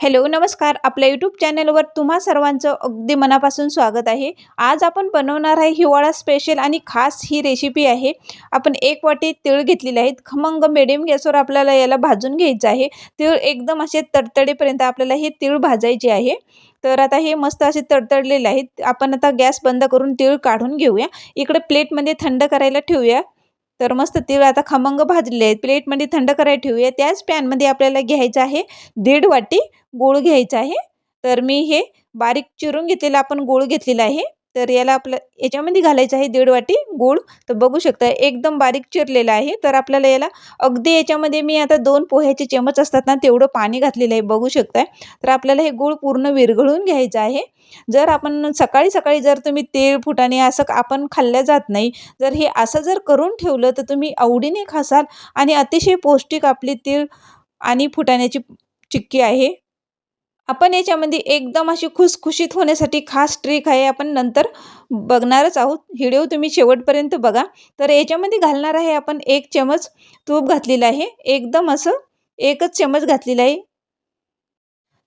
Hello नमस्कार. आपल्या YouTube चॅनलवर तुम्हा सर्वांचं अगदी मनापासून स्वागत आहे. आज आपण बनवणार आहे हिवाळा स्पेशल आणि खास ही रेसिपी आहे. आपण एक वाटी तिळ घेतलेले आहेत. खमंग मिडियम गॅसवर आपल्याला याला भाजून घ्यायचं आहे. तिळ एकदम असे तडतडेपर्यंत आपल्याला हे तिळ भाजायचे आहे. तर आता हे मस्त असे तडतडलेले आहेत. आपण आता गॅस बंद करून तिळ काढून घेऊया. इकडे प्लेटमध्ये थंड करायला ठेवूया. तर मस्त तीळ आता खमंग भाजले आहेत. प्लेटमध्ये थंड करायला ठेवूया. त्याच पॅनमध्ये आपल्याला घ्यायचं आहे दीड वाटी गूळ घ्यायचा आहे. तर मी हे बारीक चिरून घेतलेलं आपण गूळ घेतलेला आहे. तर याला आपलं याच्यामध्ये घालायचं आहे दीड वाटी गूळ. तर बघू शकता एकदम बारीक चिरलेला आहे. तर आपल्याला याला अगदी याच्यामध्ये मी आता दोन पोह्याचे चमच असतात ना तेवढं पाणी घातलेलं आहे बघू शकताय. तर आपल्याला हे गूळ पूर्ण विरघळून घ्यायचं आहे. जर आपण सकाळी सकाळी जर तुम्ही तेल फुटाणे असं आपण खाल्ल्या जात नाही जर हे असं जर करून ठेवलं तर तुम्ही आवडीने खासाल. आणि अतिशय पौष्टिक आपली तीळ आणि फुटाण्याची चिक्की आहे. आपण याच्यामध्ये एकदम अशी खुसखुशीत होण्यासाठी खास ट्रिक आहे आपण नंतर बघणारच आहोत. व्हिडिओ तुम्ही शेवटपर्यंत बघा. तर याच्यामध्ये घालणार आहे आपण एक चमच तूप घातलेलं आहे. एकदम असं एकच चमच घातलेलं आहे.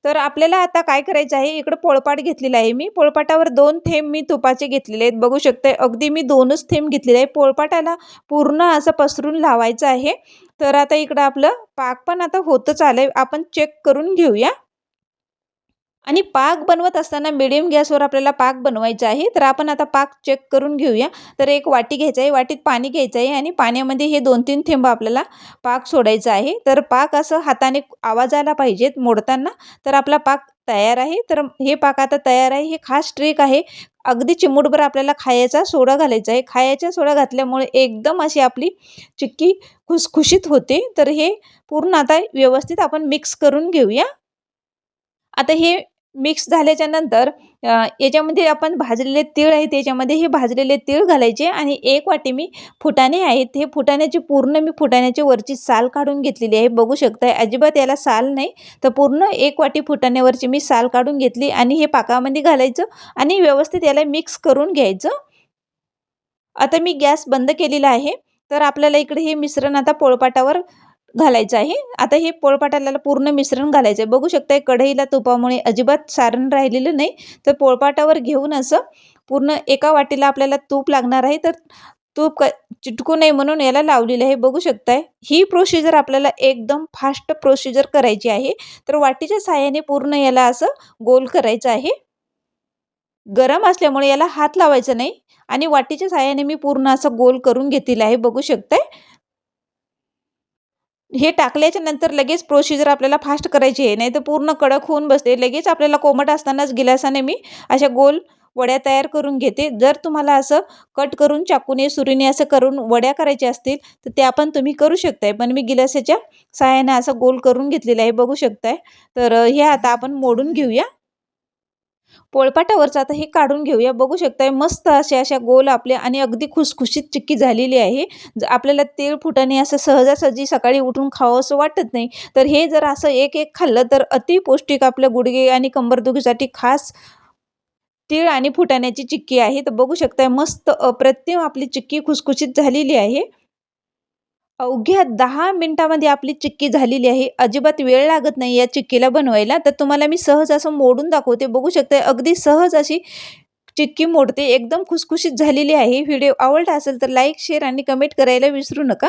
तर आपल्याला आता काय करायचं आहे? इकडं पोळपाट घेतलेला आहे मी. पोळपाटावर दोन थेंब मी तुपाचे घेतलेले आहेत. बघू शकते अगदी मी दोनच थेंब घेतलेले आहे. पोळपाटाला पूर्ण असं पसरून लावायचं आहे. तर आता इकडं आपलं पाक पण आता होतच आलं आहे आपण चेक करून घेऊया. आणि पाक बनवत असताना मिडियम गॅसवर आपल्याला पाक बनवायचा आहे. तर आपण आता पाक चेक करून घेऊया. तर एक वाटी घ्यायचं आहे. वाटीत पाणी घ्यायचं आहे आणि पाण्यामध्ये हे दोन तीन थेंब आपल्याला पाक सोडायचा आहे. तर पाक असं हाताने आवाज आला पाहिजेत मोडताना तर आपला पाक तयार आहे. तर हे पाक आता तयार आहे. हे खास ट्रिक आहे. अगदी चिमूटभर आपल्याला खायचा सोडा घालायचा आहे. खायचा सोडा घातल्यामुळे एकदम अशी आपली चिक्की खुसखुशीत होते. तर हे पूर्ण आता व्यवस्थित आपण मिक्स करून घेऊया. आता हे मिक्स झाल्याच्यानंतर याच्यामध्ये आपण भाजलेले तीळ आहे त्याच्यामध्ये हे भाजलेले तीळ घालायचे आणि एक वाटी मी फुटाणे आहेत. हे फुटाण्याची पूर्ण मी फुटाण्याची वरची साल काढून घेतलेली आहे. बघू शकताय अजिबात याला साल नाही. तर पूर्ण एक वाटी फुटाण्यावरची मी साल काढून घेतली आणि हे पाकामध्ये घालायचं आणि व्यवस्थित याला मिक्स करून घ्यायचं. आता मी गॅस बंद केलेला आहे. तर आपल्याला इकडे हे मिश्रण आता पोळपाटावर घालायचं आहे. आता हे पोळपाटाला पूर्ण मिश्रण घालायचं आहे. बघू शकताय कढईला तुपामुळे अजिबात सारण राहिलेलं नाही. तर पोळपाटावर घेऊन असं पूर्ण एका वाटीला आपल्याला तूप लागणार आहे. तर तूप क चिटकू नये म्हणून याला लावलेलं आहे. बघू शकताय ही प्रोसिजर आपल्याला एकदम फास्ट प्रोसिजर करायची आहे. तर वाटीच्या साह्याने पूर्ण याला असं गोल करायचं आहे. गरम असल्यामुळे याला हात लावायचा नाही. आणि वाटीच्या साह्याने मी पूर्ण असं गोल करून घेतलेलं आहे. बघू शकताय हे टाकल्याच्या नंतर लगेच प्रोसिजर आपल्याला फास्ट करायची आहे. नाही तर पूर्ण कडक होऊन बसते. लगेच आपल्याला कोमट असतानाच गिलासाने मी अशा गोल वड्या तयार करून घेते. जर तुम्हाला असं कट करून चाकूने सुरीने असं करून वड्या करायच्या असतील तर त्या पण तुम्ही करू शकताय. पण मी गिलासाच्या सहाय्याने असं गोल करून घेतलेलं आहे. बघू शकताय. तर हे आता आपण मोडून घेऊया. पोळपाटावरचं आता हे काढून घेऊया. बघू शकताय मस्त अशा अशा गोल आपल्या आणि अगदी खुसखुशीत चिक्की झालेली आहे. आपल्याला तेल फुटाने असं सहजासहजी सकाळी उठून खावं असं वाटत नाही. तर हे जर असं एक एक खाल्लं तर अति पौष्टिक आपल्या गुडघे आणि कंबरदुखीसाठी खास तीळ आणि फुटाण्याची चिक्की आहे. तर बघू शकताय मस्त अप्रतिम आपली चिक्की खुसखुशीत झालेली आहे. अवघ्या दहा मिनटामध्ये आपली चिक्की झालेली आहे. अजिबात वेळ लागत नाही या चिक्कीला बनवायला. तर तुम्हाला मी सहज असं मोडून दाखवते. बघू शकते अगदी सहज अशी चिक्की मोडते. एकदम खुसखुशीत झालेली आहे. व्हिडिओ आवडला असेल तर लाईक शेअर आणि कमेंट करायला विसरू नका.